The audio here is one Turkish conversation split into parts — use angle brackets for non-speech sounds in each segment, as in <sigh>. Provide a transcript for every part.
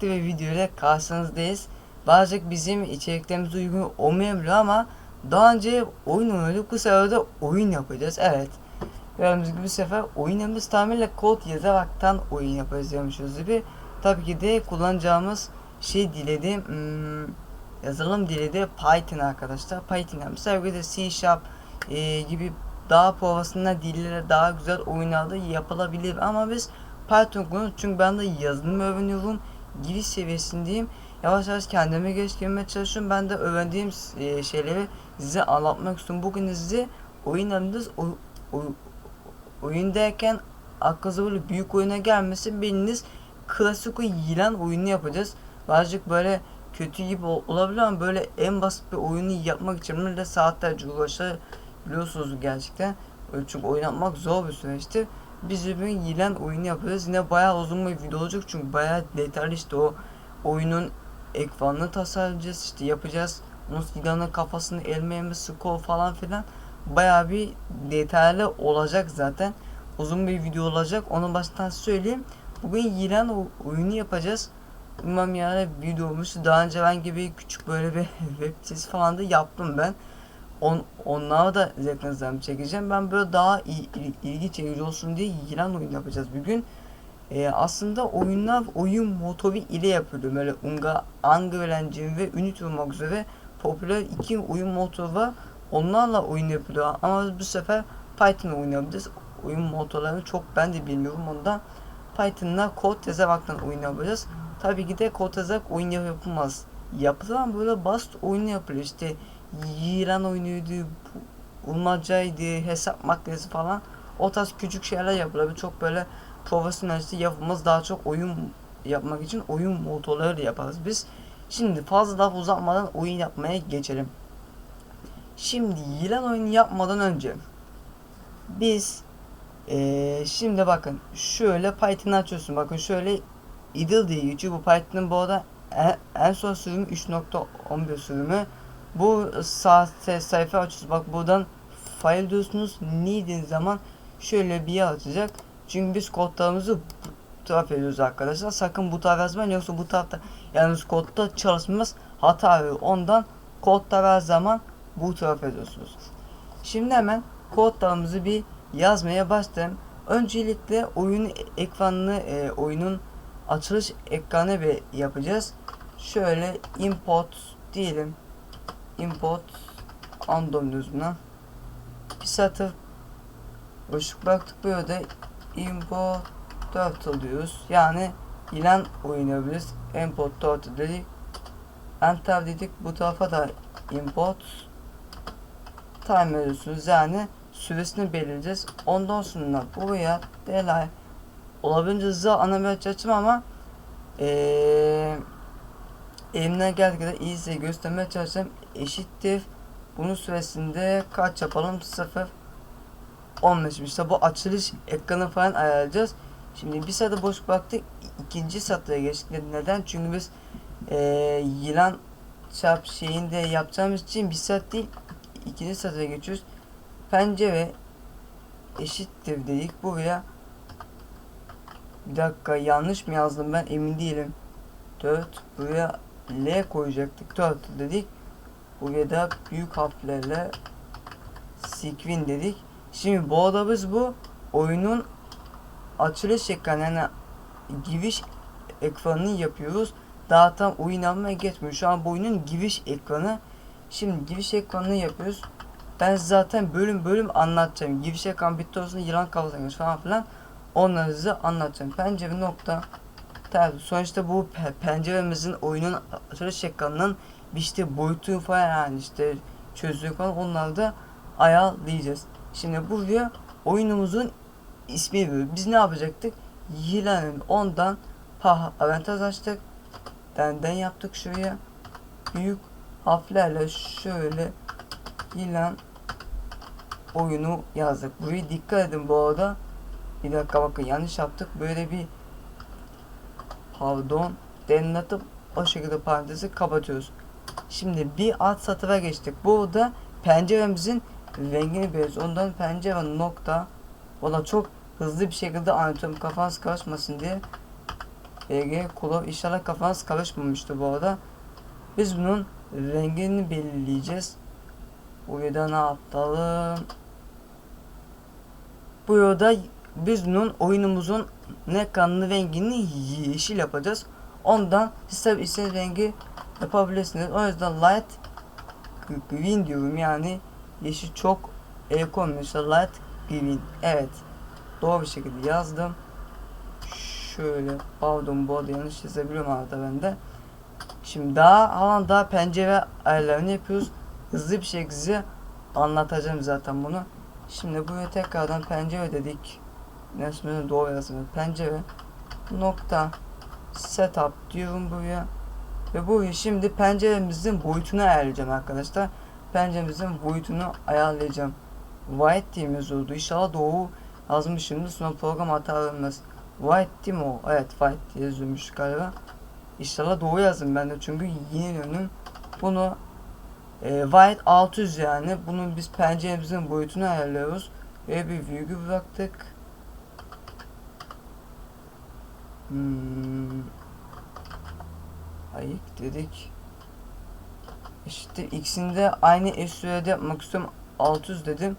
farklı bir video ile karşınızdayız. Birazcık bizim içeriklerimize uygun olmayabilir ama daha önce oyun oynadık bu sefer de oyun yapacağız. Evet. Gördüğünüz gibi bu sefer oyunumuz tamamıyla kod yazaraktan oyun yapacağız demişiz gibi. Tabii ki de kullanacağımız şey diledi hmm, yazılım dili Python arkadaşlar. Python mesela de C Sharp e, gibi daha profesyonel dillere daha güzel oyunlarda yapılabilir ama biz Python kullanıyoruz çünkü ben de yazılım öğreniyorum giriş seviyesindeyim yavaş yavaş kendime geliştirmeye çalışıyorum ben de öğrendiğim e, şeyleri size anlatmak istiyorum bugün size oyunlarınız oy, oy, oyun derken aklınıza böyle büyük oyuna gelmesin biriniz klasik o yılan oyunu yapacağız birazcık böyle kötü gibi ol- olabilir ama böyle en basit bir oyunu yapmak için böyle saatlerce uğraşabiliyorsunuz gerçekten. Çünkü oynatmak zor bir süreçtir. Biz bugün yılan oyunu yapıyoruz. Yine bayağı uzun bir video olacak çünkü bayağı detaylı işte o oyunun ekranını tasarlayacağız işte yapacağız. Onun yılanın kafasını elmeyemiz, skor falan filan bayağı bir detaylı olacak zaten. Uzun bir video olacak. Onu baştan söyleyeyim. Bugün yılan oyunu yapacağız. Umarım yani video olmuştu. Daha önce ben gibi küçük böyle bir <laughs> web sitesi falan da yaptım ben. On, onlara da zevkinizden çekeceğim. Ben böyle daha il- il- ilgi çekici olsun diye yılan oyun yapacağız bugün. Ee, aslında oyunlar oyun motoru ile yapılıyor. Böyle Unga, Unreal Engine ve Unity olmak üzere popüler iki oyun motoru var. Onlarla oyun yapılıyor. Ama bu sefer Python oynayabiliriz. Oyun motorlarını çok ben de bilmiyorum ondan. Python'la kod yazaraktan oyun yapacağız. Tabii ki de kod yazarak oyun yapılmaz. Yapılan böyle basit oyun yapılıyor. İşte yılan oyunuydu, bu- bulmacaydı, hesap makinesi falan. O tarz küçük şeyler yapılıyor. Çok böyle profesyonel işte yapılmaz. Daha çok oyun yapmak için oyun motorları yaparız biz. Şimdi fazla daha uzatmadan oyun yapmaya geçelim. Şimdi yılan oyunu yapmadan önce biz eee, şimdi bakın şöyle Python açıyorsun. Bakın şöyle idle diye. Bu Python'ın bu arada en, en son sürümü 3.11 sürümü. Bu sahte sayfa açıyorsunuz. Bak buradan file diyorsunuz. Need'in zaman şöyle bir yer açacak. Çünkü biz kodlarımızı bu ediyoruz arkadaşlar. Sakın bu taraf yazmayın yoksa bu tarafta yalnız kodda çalışmamız hata veriyor. Ondan kodda her zaman bu taraf ediyorsunuz. Şimdi hemen kodlarımızı bir yazmaya başlayalım. Öncelikle oyun ekranını, e, oyunun açılış ekranı bir yapacağız. Şöyle import diyelim. Import diyoruz buna. Bir satır boşluk bıraktık böyle import turtle diyoruz. Yani ilan oynayabiliriz. Import turtle dedik. Enter dedik. Bu tarafa da import time ediyorsunuz. Yani süresini belirleyeceğiz. Ondan sonra buraya delay olabildiğince hızlı anamet açım ama eee elimden geldiği kadar iyi size göstermeye çalışacağım. Eşittir. Bunun süresinde kaç yapalım? 0 15 işte bu açılış ekranı falan ayarlayacağız. Şimdi bir saate boş bıraktık. ikinci satıra geçtik. Neden? Çünkü biz eee yılan çarp şeyinde yapacağımız için bir saat değil ikinci satıra geçiyoruz. Pencere eşittir dedik. Buraya bir dakika yanlış mı yazdım ben emin değilim. 4 buraya L koyacaktık. 4 dedik. Buraya da büyük harflerle Sequin dedik. Şimdi bu arada bu oyunun açılış ekranı yani giriş ekranını yapıyoruz. Daha tam oyun almaya geçmiyor. Şu an bu oyunun giriş ekranı. Şimdi giriş ekranını yapıyoruz. Ben zaten bölüm bölüm anlatacağım. Giriş ekran bitti olsun yılan kafasına falan filan. Onları size anlatacağım. Pencere nokta Tabi sonuçta bu pe- penceremizin oyunun açılış ekranının işte boyutu falan işte çözünürlük falan onları da ayarlayacağız. Şimdi buraya oyunumuzun ismi veriyor. Biz ne yapacaktık? Yılanın ondan pa avantaj açtık. Denden yaptık şuraya. Büyük harflerle şöyle yılan oyunu yazdık. Buraya dikkat edin bu arada. Bir dakika bakın yanlış yaptık. Böyle bir pardon denilatıp o şekilde parantezi kapatıyoruz. Şimdi bir alt satıra geçtik. Burada penceremizin rengini veriyoruz. Ondan pencere nokta. Valla çok hızlı bir şekilde anlatıyorum kafanız karışmasın diye. BG Kulov inşallah kafanız karışmamıştır bu arada. Biz bunun rengini belirleyeceğiz. Burada ne yapalım? Burada biz bunun oyunumuzun ne kanlı rengini yeşil yapacağız. Ondan siz tabi rengi yapabilirsiniz. O yüzden light green diyorum yani yeşil çok el koymuyorsa light green. Evet. Doğru bir şekilde yazdım. Şöyle pardon bu arada yanlış yazabiliyorum arada ben de. Şimdi daha alan daha pencere ayarlarını yapıyoruz. Hızlı bir şekilde anlatacağım zaten bunu. Şimdi buraya tekrardan pencere dedik. Nesmini doğru yazıyor. Pencere nokta setup diyorum buraya. Ve buraya şimdi penceremizin boyutunu ayarlayacağım arkadaşlar. Penceremizin boyutunu ayarlayacağım. White diye yazıyordu. İnşallah doğru yazmışımdır. Sonra program hata vermez. White değil mi o? Evet white diye yazıyormuş galiba. İnşallah doğru yazdım ben de çünkü yeni dönüm. Bunu e, white 600 yani. Bunun biz penceremizin boyutunu ayarlıyoruz. Ve bir virgül bıraktık. Hmm. Ayık dedik. İşte ikisinde aynı eş sürede istiyorum. 600 dedim.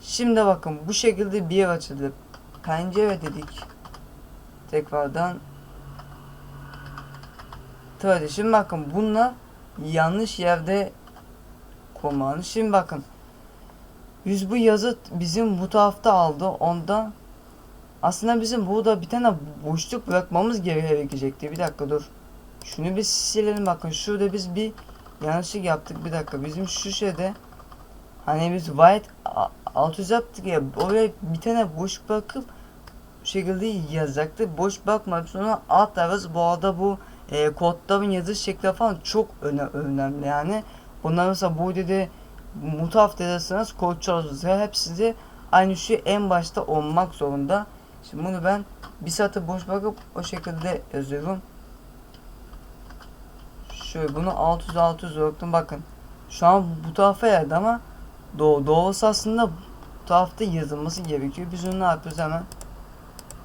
Şimdi bakın bu şekilde bir yer açıldı. Pencere dedik. Tekrardan. Tabii şimdi bakın bunlar yanlış yerde komanı. Şimdi bakın. Biz bu yazı bizim bu tarafta aldı. Ondan aslında bizim burada bir tane boşluk bırakmamız gerekecekti. Bir dakika dur. Şunu bir silelim bakın. Şurada biz bir yanlışlık yaptık. Bir dakika. Bizim şu şeyde hani biz white alt yüz yaptık ya oraya bir tane boş bırakıp bu şekilde yazacaktı. Boş bakmadık sonra alt tarafı bu arada bu e, kodların yazı şekli falan çok öne önemli yani. Bunlar mesela bu dedi mutaf dediyseniz kod çalışırsa hepsi de aynı şey en başta olmak zorunda. Şimdi bunu ben bir satır boş bırakıp o şekilde yazıyorum. Şöyle bunu 600 600 bıraktım bakın. Şu an bu tarafa geldi ama doğ doğrusu aslında bu tarafta yazılması gerekiyor. Biz onu ne yapıyoruz hemen?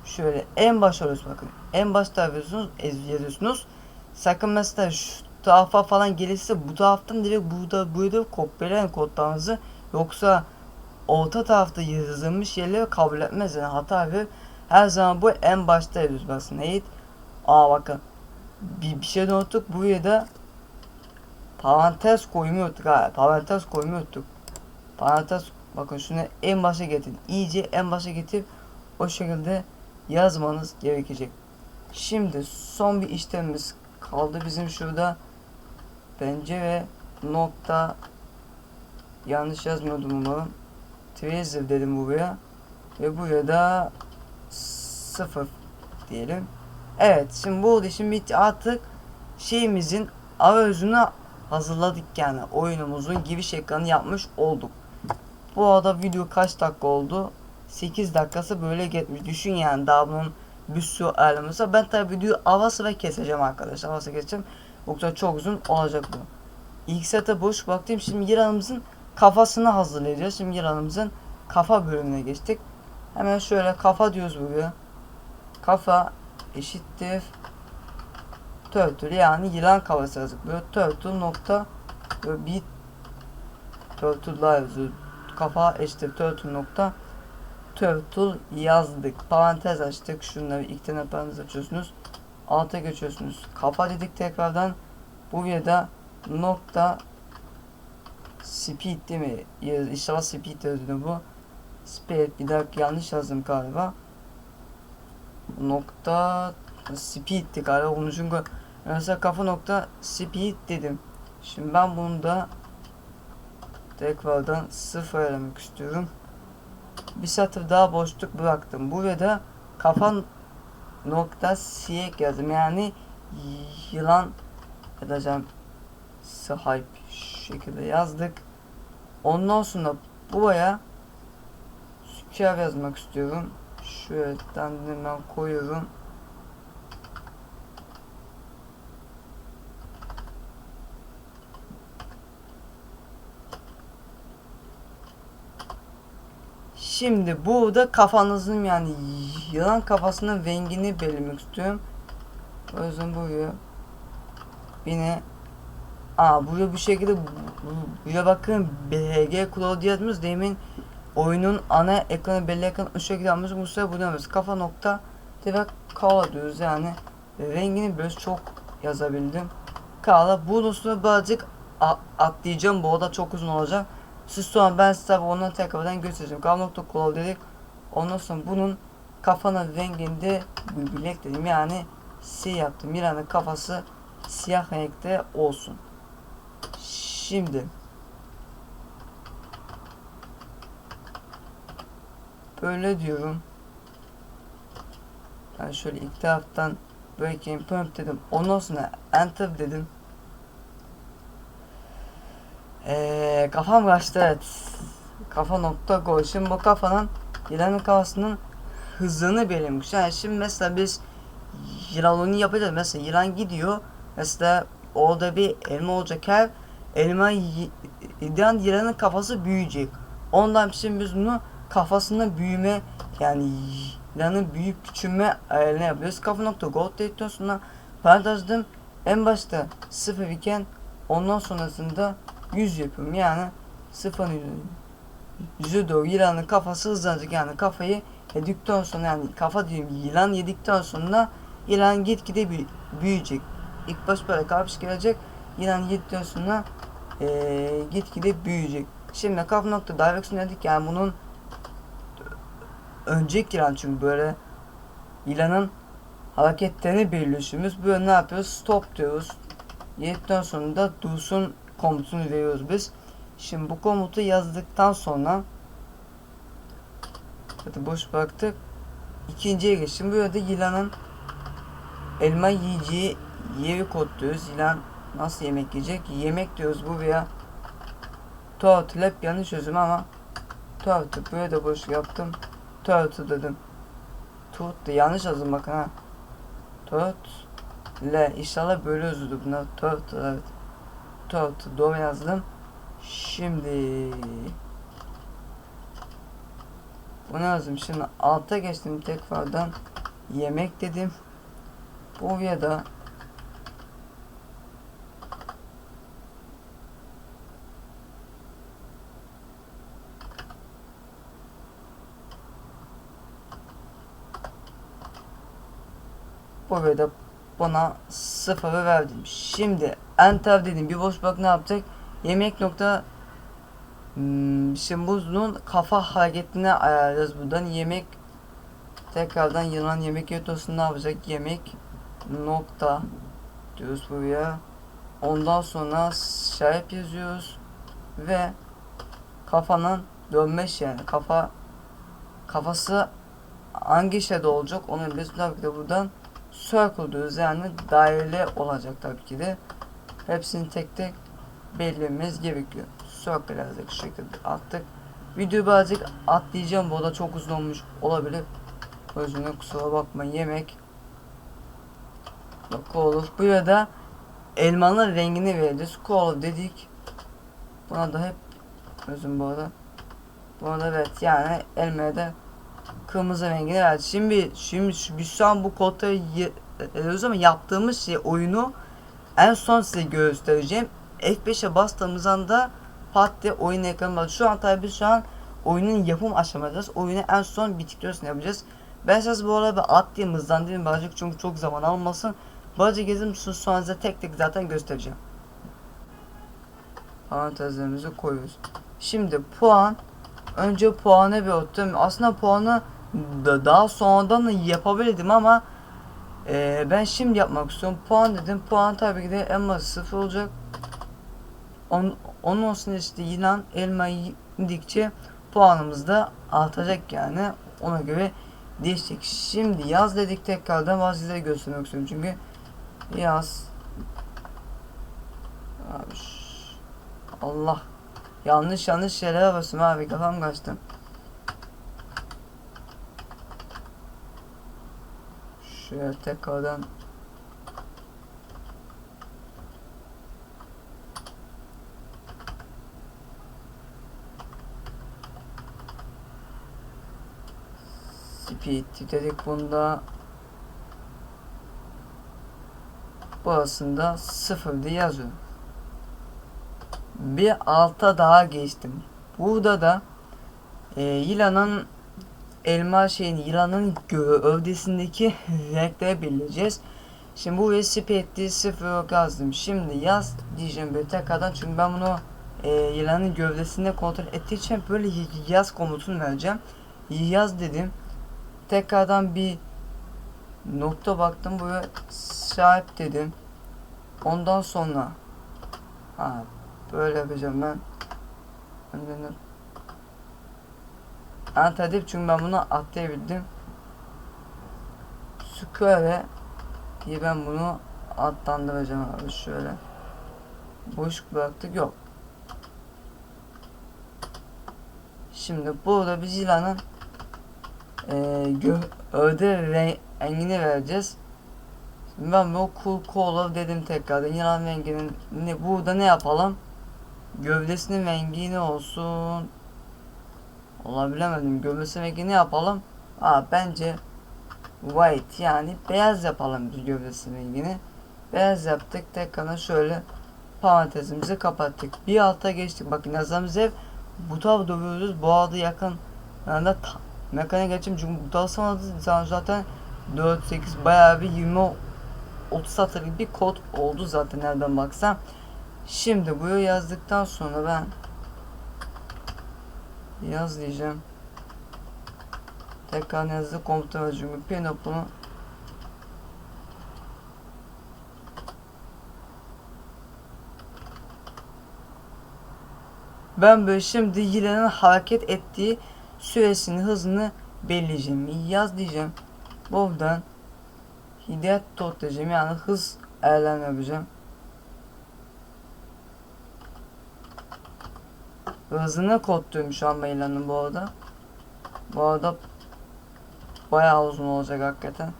Şöyle en başa alıyoruz bakın. En başta yazıyorsunuz, ez- yazıyorsunuz. Sakın mesela şu tarafa falan gelirse bu taraftan direkt burada burada kopyalayın kodlarınızı. Yoksa orta tarafta yazılmış yerleri kabul etmez yani hata verir. Her zaman bu en başta yazıyoruz bakın. Neyit? Aa bakın. Bir, bir şey de unuttuk. Buraya da parantez koymuyorduk ha. Parantez koymuyorduk. Parantez bakın şunu en başa getirin. İyice en başa getirip o şekilde yazmanız gerekecek. Şimdi son bir işlemimiz kaldı bizim şurada. Pencere nokta yanlış yazmıyordum umarım. Tracer dedim buraya. Ve buraya da sıfır diyelim. Evet şimdi bu işim bitti artık şeyimizin arayüzünü hazırladık yani oyunumuzun giriş ekranı yapmış olduk. Bu arada video kaç dakika oldu? 8 dakikası böyle gitmiş. Düşün yani daha bunun bir sürü ayarlaması. Ben tabi videoyu ara sıra keseceğim arkadaşlar. Ara sıra keseceğim. Yoksa çok uzun olacak bu. İlk sete boş baktım. Şimdi yılanımızın kafasını hazırlayacağız. Şimdi yılanımızın kafa bölümüne geçtik. Hemen şöyle kafa diyoruz buraya. Kafa eşittir turtle yani yılan kafası yazık. Böyle turtle nokta böyle bir turtle daha. Kafa eşittir turtle nokta turtle yazdık. Parantez açtık. Şunları ilk tane parantez açıyorsunuz. Alta geçiyorsunuz. Kafa dedik tekrardan. Buraya da nokta speed değil mi? İnşallah speed yazıyor bu. Speed bir dakika yanlış yazdım galiba. Nokta speed'ti galiba onu çünkü mesela kafa nokta speed dedim. Şimdi ben bunu da tekrardan sıfır elemek istiyorum. Bir satır daha boşluk bıraktım. Burada kafan nokta siyek yazdım. Yani yılan yazacağım sahip şekilde yazdık. Ondan sonra buraya süker yazmak istiyorum. Şöyle hemen koyuyorum. Şimdi burada kafanızın yani yılan kafasının rengini belirlemek istiyorum. O yüzden buraya yine Aa buraya bu şekilde bu- bu- buraya bakın BHG Cloud yazmış demin oyunun ana ekranı belli ekran şekilde almış bu sefer bunu yapıyoruz. Kafa nokta direkt kala diyoruz yani rengini böyle çok yazabildim. Kala bunun üstüne birazcık atlayacağım bu arada çok uzun olacak. Siz sonra ben size onu tekrardan göstereceğim. Kafa nokta kol dedik. Ondan sonra bunun kafanın renginde bilek dedim yani siyah yaptım. Miran'ın kafası siyah renkte olsun. Şimdi böyle diyorum. Ben şöyle ilk taraftan breaking point dedim. Ondan sonra enter dedim. Ee, kafam kaçtı evet. Kafa nokta gol. Şimdi bu kafanın yılanın kafasının hızını belirmiş. Yani şimdi mesela biz yılanını yapacağız. Mesela yılan gidiyor. Mesela orada bir elma olacak her elma yediğin yılanın kafası büyüyecek. Ondan şimdi biz bunu kafasında büyüme yani yılanın büyük küçülme ayarını yapıyoruz. Kafa nokta gold sonra parantezdim en başta sıfır iken ondan sonrasında 100 yapıyorum. Yani sıfır yüzü doğru yılanın kafası hızlanacak yani kafayı yedikten sonra yani kafa diyeyim yılan yedikten sonra yılan gitgide büyü- büyüyecek. İlk baş böyle karşı gelecek. Yılan yedikten sonra eee gitgide büyüyecek. Şimdi kafa nokta direction dedik yani bunun önceki yılan çünkü böyle yılanın hareketlerini belirliyoruz. Böyle ne yapıyoruz? Stop diyoruz. Yedikten sonra da dursun komutunu veriyoruz biz. Şimdi bu komutu yazdıktan sonra Hadi boş bıraktık. İkinciye geçtim. Böyle de yılanın elma yiyeceği yeri kodluyoruz. Yılan nasıl yemek yiyecek? Yemek diyoruz buraya. Turtle hep yanlış çözüm ama Turtle böyle de boş yaptım. Turtle dedim. Turtle yanlış yazdım bakın ha. Turtle inşallah böyle özürdü bunlar. Turtle evet. Turtle doğru yazdım. Şimdi bunu yazdım. Şimdi alta geçtim tekrardan yemek dedim. Buraya da Buraya da bana sıfırı verdim. Şimdi enter dedim. Bir boş bak ne yapacak? Yemek nokta Hmm, şimdi bunun kafa hareketini ayarlayacağız buradan. Yemek tekrardan yılan yemek yutmasını ne yapacak? Yemek nokta diyoruz buraya. Ondan sonra şahip yazıyoruz ve kafanın dönme yani kafa kafası hangi şeyde olacak onu biz tabii de buradan circle diyoruz yani daireli olacak tabii ki de hepsini tek tek belirlememiz gerekiyor. Circle şu şekilde attık. Videoyu birazcık atlayacağım bu da çok uzun olmuş olabilir. O yüzden kusura bakmayın yemek. Bak olur. Buraya da elmanın rengini vereceğiz. Kola dedik. Buna da hep özüm bu arada. Buna da evet yani elmaya da kırmızı rengini verdi. Şimdi şimdi biz şu an bu kodları ye- ediyoruz ama yaptığımız şey oyunu en son size göstereceğim. F5'e bastığımız anda pat diye oyun ekranı. Şu an tabii biz şu an oyunun yapım aşamadayız. Oyunu en son bittikten sonra yapacağız. Ben size bu arada atlayayım hızlandırayım birazcık çünkü çok zaman almasın. Birazcık gezim sonra size tek tek zaten göstereceğim. Parantezlerimizi koyuyoruz. Şimdi puan önce puanı bir attım. Aslında puanı da daha sonradan da yapabilirdim ama e, ben şimdi yapmak istiyorum. Puan dedim. Puan tabii ki de basit sıfır olacak. On, onun olsun işte yılan elma yedikçe puanımız da artacak yani. Ona göre değişecek. Şimdi yaz dedik tekrardan size göstermek istiyorum çünkü yaz Abi, Allah yanlış yanlış şeylere basım abi kafam kaçtı. Şöyle tekrardan Speed dedik bunda Burasında 0 diye yazıyorum. Bir alta daha geçtim. Burada da e, yılanın elma şeyini yılanın gövdesindeki renkleri belirleyeceğiz. Şimdi bu speed'i sıfır yazdım. Şimdi yaz diyeceğim böyle tekrardan çünkü ben bunu e, yılanın gövdesinde kontrol ettiği için böyle yaz komutunu vereceğim. Yaz dedim. Tekrardan bir nokta baktım buraya sahip dedim. Ondan sonra ha böyle yapacağım ben. Önden Deyip çünkü ben bunu atlayabildim. Square diye ben bunu adlandıracağım abi şöyle. Boşluk bıraktık yok. Şimdi burada biz yılanın e, gövde rengini vereceğiz. Şimdi ben bu cool color dedim tekrardan yılan renginin ne burada ne yapalım? Gövdesinin rengi ne olsun? Olabilemedim. Gövdesinin rengi ne yapalım? Aa bence white yani beyaz yapalım biz gövdesinin rengini. Beyaz yaptık. Tekrardan şöyle parantezimizi kapattık. Bir alta geçtik. Bakın yazdığımız ev bu tabi dövüyoruz. Bu adı yakın. Yani mekanik geçim çünkü bu tabi sonra zaten 4 8 bayağı bir 20 30 satırlık bir kod oldu zaten nereden baksam. Şimdi buraya yazdıktan sonra ben yaz diyeceğim. Tekrar yazdı komuta var çünkü Pinop'unu Ben böyle şimdi yılanın hareket ettiği süresini hızını belirleyeceğim. Yaz diyeceğim. Buradan hidayet tot diyeceğim yani hız ayarlarını yapacağım. Hızını kodluyorum şu an yılanın bu arada. Bu arada bayağı uzun olacak hakikaten.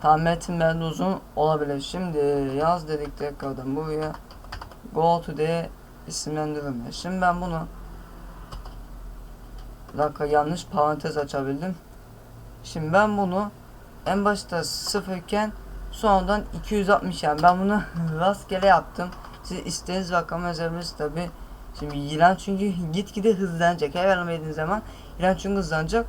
Tahmin de uzun olabilir. Şimdi yaz dedik tekrardan buraya go to diye isimlendirme. Şimdi ben bunu bir dakika yanlış parantez açabildim. Şimdi ben bunu en başta sıfır iken sonradan 260 yani ben bunu <laughs> rastgele yaptım. Siz istediğiniz rakamı yazabilirsiniz tabi. Şimdi yılan çünkü gitgide hızlanacak. Her vermediğiniz zaman yılan çünkü hızlanacak.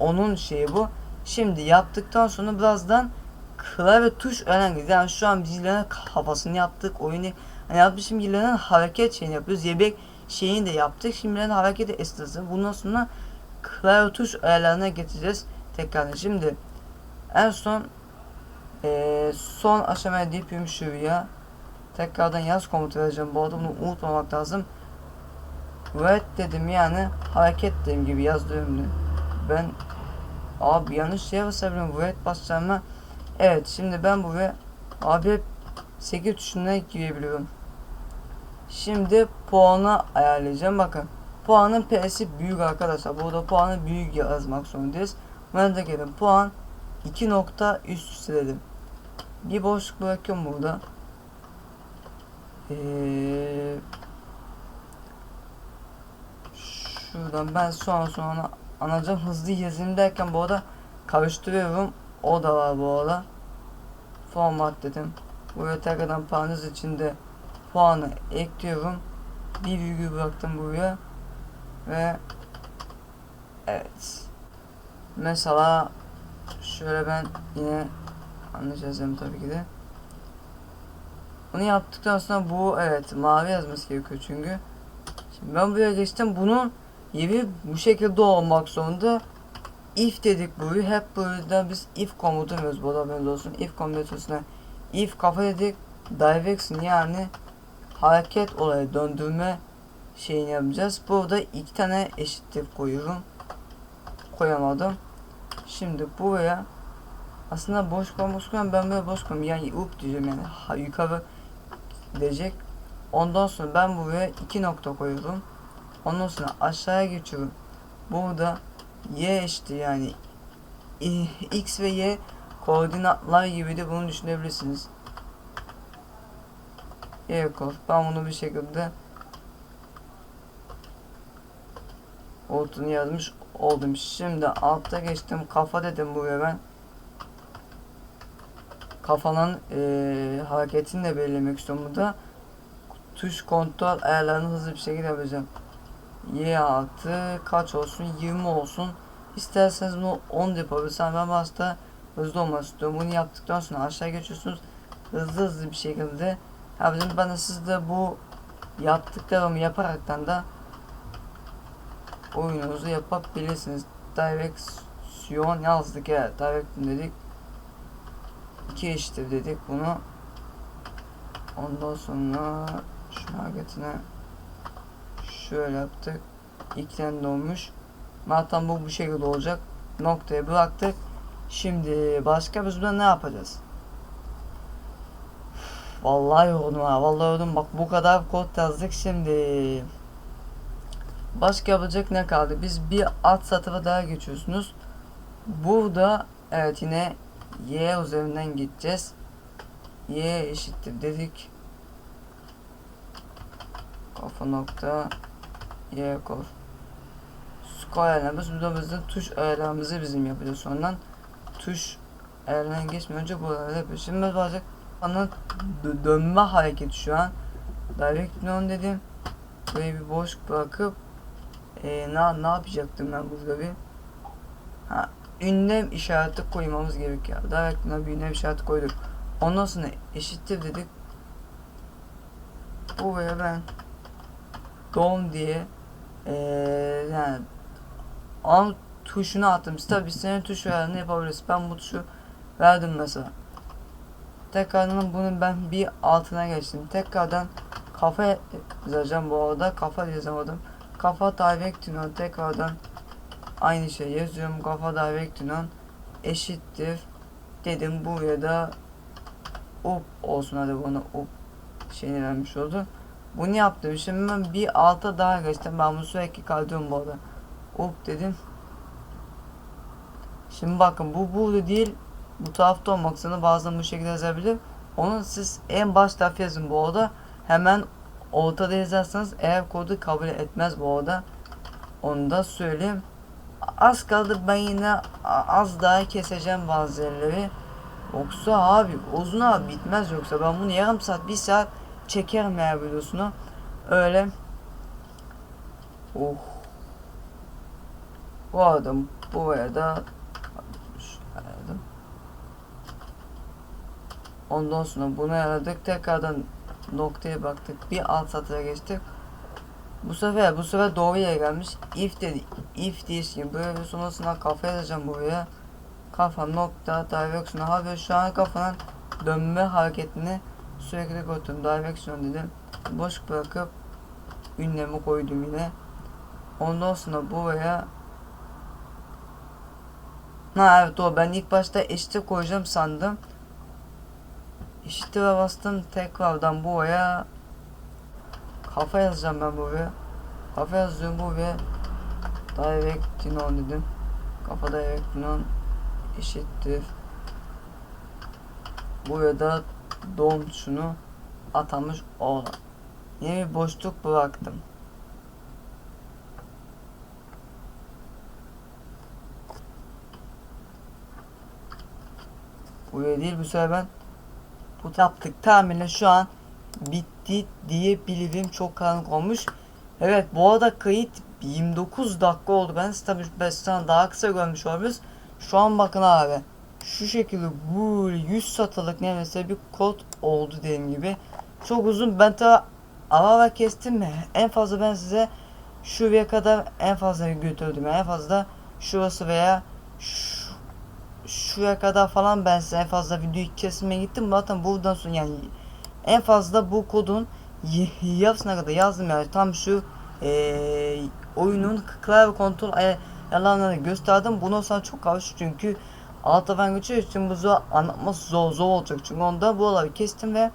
Onun şeyi bu. Şimdi yaptıktan sonra birazdan klavye tuş önemli. Yani şu an biz yılanın kafasını yaptık. Oyunu hani yapmışım yılanın hareket şeyini yapıyoruz. Yebek şeyini de yaptık. Şimdi yılanın hareket esnası. Bundan sonra klavye tuş ayarlarına getireceğiz. Tekrar şimdi en son e, son aşamaya deyip şuraya tekrardan yaz komutu vereceğim. Bu arada bunu unutmamak lazım. Evet dedim yani hareket dediğim gibi yazdığımda ben abi yanlış şey basabilirim evet basacağım evet şimdi ben buraya abi hep 8 tuşuna girebiliyorum. Şimdi puanı ayarlayacağım bakın. Puanın P'si büyük arkadaşlar. Burada puanı büyük yazmak zorundayız. Ben de gelin puan 2 nokta üst üste dedim. Bir boşluk bırakıyorum burada. Eee Şuradan ben sonra sonra anacağım hızlı yazayım derken bu arada karıştırıyorum. O da var bu arada. Format dedim. Buraya tekrardan parantez içinde puanı ekliyorum. Bir virgül bıraktım buraya. Ve evet. Mesela şöyle ben yine anlayacağım tabii ki de. Bunu yaptıktan sonra bu evet mavi yazması gerekiyor çünkü. Şimdi ben buraya geçtim. Bunun Yeri bu şekilde olmak zorunda. If dedik bu hep burada biz if komutu diyoruz bu da olsun. If komutosuna if kafa dedik direction yani hareket olayı döndürme şeyini yapacağız. Burada iki tane eşittir koyuyorum. Koyamadım. Şimdi buraya aslında boş koymak ben böyle boş koyayım yani up diyeceğim yani yukarı gidecek. Ondan sonra ben buraya iki nokta koyuyorum. Ondan sonra aşağıya geçiyorum. Burada y eşittir yani x ve y koordinatlar gibi de bunu düşünebilirsiniz. Y. Ben bunu bir şekilde Oltunu yazmış oldum. Şimdi altta geçtim. Kafa dedim buraya ben. kafanın e, hareketini de belirlemek istiyorum burada. Tuş kontrol ayarlarını hızlı bir şekilde yapacağım. Y6 kaç olsun 20 olsun. İsterseniz bunu 10 da yapabilirsem ben başta hızlı olmak istiyorum. Bunu yaptıktan sonra aşağı geçiyorsunuz. Hızlı hızlı bir şekilde yapacağım. Ben de siz de bu yaptıklarımı yaparaktan da oyununuzu yapabilirsiniz. Direksiyon yazdık ya. Direksiyon dedik. İki eşittir dedik bunu. Ondan sonra şu hareketine şöyle yaptık. İkiden olmuş. Zaten bu bu şekilde olacak. Noktayı bıraktık. Şimdi başka biz burada ne yapacağız? Vallahi yoruldum ha. Vallahi yoruldum. Bak bu kadar kod yazdık şimdi. Başka yapacak ne kaldı? Biz bir alt satıra daha geçiyorsunuz. Burada evet yine y üzerinden gideceğiz. y eşittir dedik. Kafa nokta y kor. Skor ayarlarımız burada bizim tuş ayarlarımızı bizim yapacağız sonradan. Tuş ayarlarına geçmeden önce buralarda yapıyoruz. Şimdi biz olacak ana dö- dönme hareketi şu an. Direct non dedim. Burayı bir boş bırakıp e, ne, ne yapacaktım ben burada bir ha, ünlem işareti koymamız gerekiyor. Direct non bir ünlem işareti koyduk. Ondan sonra eşittir dedik. Buraya ben don diye e, yani an tuşunu attım. Tabi senin tuş ayarını yapabiliriz. Ben bu tuşu verdim mesela. Tekrardan bunun ben bir altına geçtim. Tekrardan kafa yazacağım bu arada. Kafa yazamadım. Kafa direction tekrardan aynı şey yazıyorum. Kafa direction eşittir dedim buraya da up olsun hadi bana up şeyini vermiş oldu. Bunu yaptım. Şimdi bir alta daha geçtim. Ben bunu sürekli kaldırıyorum bu arada. Up dedim. Şimdi bakın bu burada değil bu tarafta olmak zorunda bazen bu şekilde yazabilir. Onu siz en baş taraf yazın bu arada. Hemen ortada yazarsanız eğer kodu kabul etmez bu arada. Onu da söyleyeyim. Az kaldı ben yine az daha keseceğim bazı yerleri. Yoksa abi uzun abi bitmez yoksa ben bunu yarım saat bir saat çekerim eğer videosunu. Öyle. Oh. Bu adam buraya da. Ondan sonra bunu ayarladık. Tekrardan noktaya baktık. Bir alt satıra geçtik. Bu sefer bu sefer doğru yere gelmiş. If dedi. If değişken böyle bir sonrasında kafa yazacağım buraya. Kafa nokta direction abi şu an kafanın dönme hareketini sürekli koydum. Direction dedim. Boş bırakıp ünlemi koydum yine. Ondan sonra buraya Ha evet o ben ilk başta eşite koyacağım sandım. Eşite ve bastım tekrardan buraya kafa yazacağım ben buraya. Kafa yazıyorum buraya. Direct on dedim. Kafa direct on eşittir. Buraya da don şunu atamış olan. Yeni bir boşluk bıraktım. Buraya değil bu sefer ben bu yaptık tahminle şu an bitti diyebilirim çok karanlık olmuş. Evet bu arada kayıt 29 dakika oldu ben size tabii ben sana daha kısa görmüş olabiliriz. Şu an bakın abi şu şekilde bu 100 satılık neredeyse bir kod oldu dediğim gibi. Çok uzun ben ta ara ara kestim mi en fazla ben size şuraya kadar en fazla götürdüm en fazla şurası veya şu şuraya kadar falan ben size en fazla videoyu kesmeye gittim. Zaten buradan sonra yani en fazla bu kodun yarısına kadar yazdım yani tam şu eee oyunun klavye kontrol ay- ayarlarını gösterdim. Bunu sana çok karşı çünkü alttan geçiyor için bu anlatması zor zor olacak? Çünkü onda bu olayı kestim ve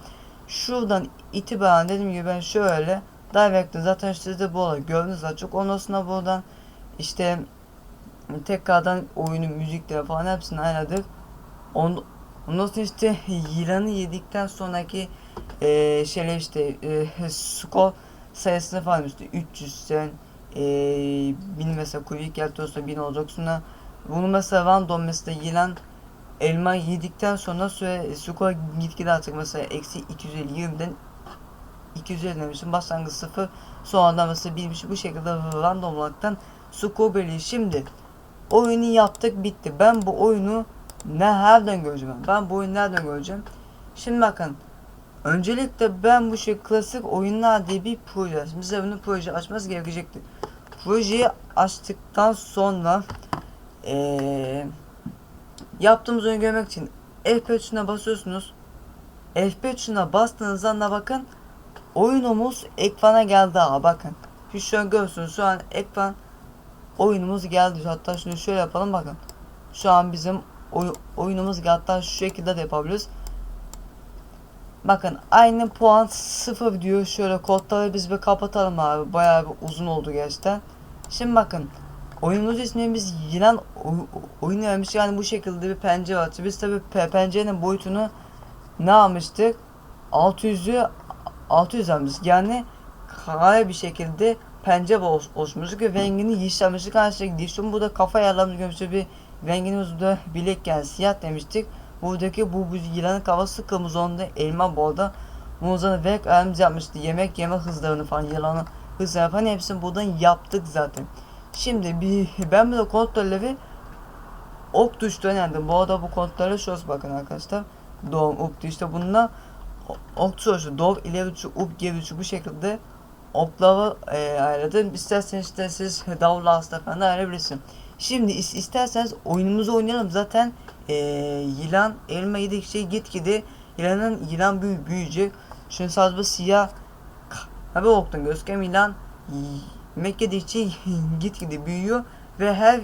şuradan itibaren dediğim gibi ben şöyle direct zaten siz de bu olayı gördünüz çok. Ondan sonra buradan işte tekrardan oyunun müzikleri falan hepsini ayarladık. On, ondan sonra işte yılanı yedikten sonraki e, şeyler işte e, skor sayısını falan işte 300 sen e, 1000 mesela quick geldi olsa 1000 olacak sonra bunu mesela random mesela yılan elma yedikten sonra süre skor gitgide artık mesela eksi 250 20'den 250 demişim başlangıç 0 sonradan mesela 1.5 bu şekilde random olaraktan skor belirliyor. Şimdi oyunu yaptık bitti. Ben bu oyunu ne nereden göreceğim? Ben bu oyunu nereden göreceğim? Şimdi bakın Öncelikle ben bu şey klasik oyunlar diye bir proje. Bize bunu proje açması gerekecekti. Projeyi açtıktan sonra ee, yaptığımız oyunu görmek için F5 tuşuna basıyorsunuz. F5 tuşuna bastığınız anda bakın oyunumuz ekrana geldi ha bakın. Şu an görüyorsunuz şu an ekran oyunumuz geldi. Hatta şunu şöyle yapalım bakın. Şu an bizim oy, oyunumuz geldi. Hatta şu şekilde de yapabiliriz. Bakın aynı puan sıfır diyor. Şöyle kodları biz bir kapatalım abi. Bayağı bir uzun oldu gerçekten. Şimdi bakın. Oyunumuz ismini biz yılan oy- oyun vermiş yani bu şekilde bir pencere var. Biz tabi pencerenin boyutunu ne almıştık? 600'ü 600 almıştık. Yani kare bir şekilde pencere oluş, oluşmuştuk ve rengini yeşilmiştik. Aynı şekilde işte burada kafa ayarlarımız görmüştük bir rengimiz burada bilek yani siyah demiştik. Buradaki bu, bu yılanın kafası kırmızı onda elma bu arada. Muzanı ve ayarımız yapmıştı. Yemek yeme hızlarını falan yılanın hızlarını falan hepsini buradan yaptık zaten. Şimdi bir ben bir de kontrolleri ok tuştu önerdim. Bu arada bu kontrolleri şurası bakın arkadaşlar. Doğum ok işte bununla ok tuşu doğum ileri tuşu up geri tuşu bu şekilde okları e, ayarladım. İsterseniz işte siz davul hasta falan ayarlayabilirsin. Şimdi is- isterseniz oyunumuzu oynayalım. Zaten e, yılan elma yedikçe gitgide yılanın yılan büyü büyüyecek. Şunu sadece siyah Abi oktan gözüken yılan yemek yedikçe <laughs> gitgide büyüyor ve her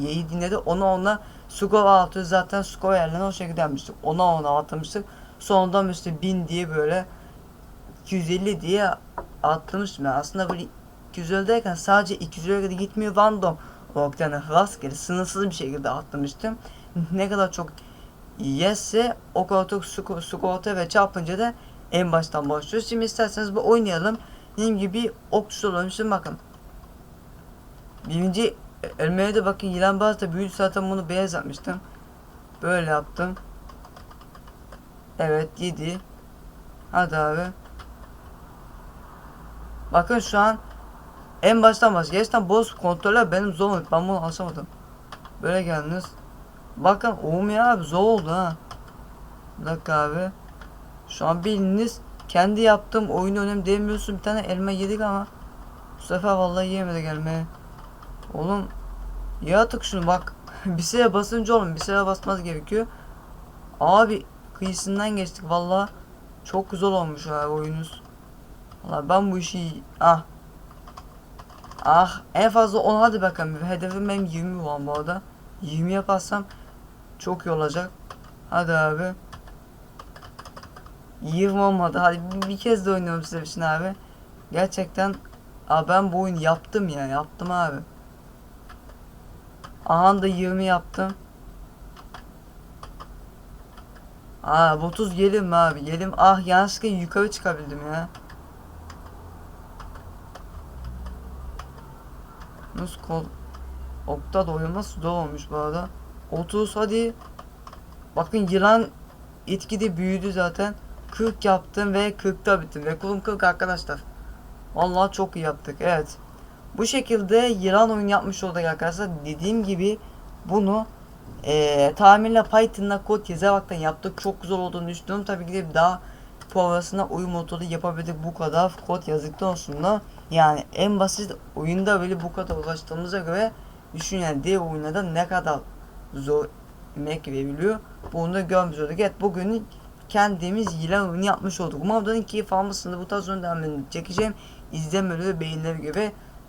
yediğinde de ona ona skor altı zaten skor yerlerine o şekilde yapmıştık. Ona ona atmıştık. Sonradan işte 1000 diye böyle 250 diye atlamıştım. Yani aslında böyle 250 derken sadece 250'ye kadar gitmiyor random olarak yani rastgele sınırsız bir şekilde atlamıştım. ne kadar çok yese o kadar çok skor, skorta ve çarpınca da en baştan başlıyoruz. Şimdi isterseniz bu oynayalım. Dediğim gibi ok tuşu olmuştum bakın. Birinci elmeye de bakın yılan bazı büyüdü zaten bunu beyaz yapmıştım. Böyle yaptım. Evet 7. Hadi abi. Bakın şu an en baştan baş. Gerçekten boz kontroller benim zor oldu. Ben bunu alışamadım. Böyle geldiniz. Bakın olmuyor abi zor oldu ha. Bir dakika abi. Şu an biliniz kendi yaptığım oyunu önem demiyorsun. Bir tane elma yedik ama bu sefer vallahi yemedi gelmeye. Oğlum ya artık şunu bak. <laughs> bir şeye basınca oğlum bir şeye basmaz gerekiyor. Abi kıyısından geçtik vallahi. Çok güzel olmuş abi oyunuz. Valla ben bu işi ah Ah en fazla 10 hadi bakalım. Hedefim benim 20 olan bu arada. 20 yaparsam çok iyi olacak. Hadi abi. 20 olmadı. Hadi bir, kez de oynuyorum size için abi. Gerçekten abi ben bu oyunu yaptım ya. Yaptım abi. Aha da 20 yaptım. Aa 30 gelim abi? Gelim. Ah yanlışlıkla yukarı çıkabildim ya. Nasıl kol okta da oynaması zor olmuş bu arada. 30 hadi. Bakın yılan etkide büyüdü zaten. 40 yaptım ve 40'ta bittim. Ve kulum 40 arkadaşlar. Vallahi çok iyi yaptık. Evet. Bu şekilde yılan oyun yapmış olduk arkadaşlar. Dediğim gibi bunu eee tahminle Python'la kod yazaraktan yaptık. Çok güzel olduğunu düşünüyorum. Tabii ki de daha Power'sına uyum motoru yapabildik bu kadar kod yazdıktan sonra yani en basit oyunda böyle bu kadar ulaştığımıza göre düşün diğer oyunlarda ne kadar zor emek veriliyor bunu da görmüş olduk. Evet bugün kendimiz yılan oyunu yapmış olduk. Umarım keyif almışsınız. Bu tarz oyun devamını çekeceğim. İzlemeleri ve beğenileri gibi.